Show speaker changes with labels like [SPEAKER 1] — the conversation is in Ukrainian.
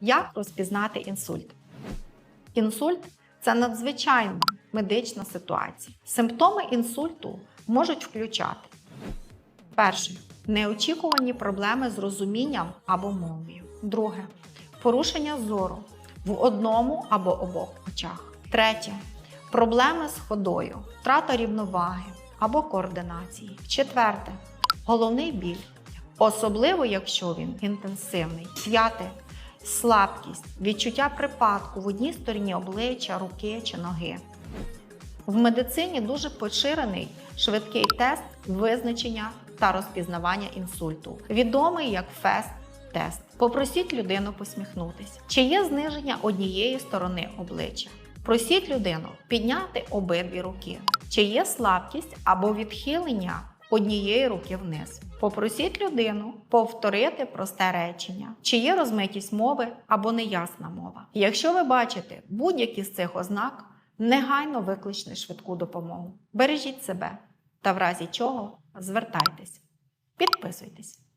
[SPEAKER 1] Як розпізнати інсульт? Інсульт це надзвичайна медична ситуація. Симптоми інсульту можуть включати перше неочікувані проблеми з розумінням або мовою. Друге порушення зору в одному або обох очах. Третє проблеми з ходою, втрата рівноваги або координації. Четверте головний біль, особливо якщо він інтенсивний. П'яте слабкість, відчуття припадку в одній стороні обличчя, руки чи ноги. В медицині дуже поширений швидкий тест визначення та розпізнавання інсульту, відомий як ФЕС-тест. Попросіть людину посміхнутися. Чи є зниження однієї сторони обличчя? Просіть людину підняти обидві руки. Чи є слабкість або відхилення однієї руки вниз? Попросіть людину повторити просте речення, чи є розмитість мови або неясна мова. Якщо ви бачите будь-які з цих ознак, негайно викличте швидку допомогу. Бережіть себе та в разі чого звертайтесь. Підписуйтесь.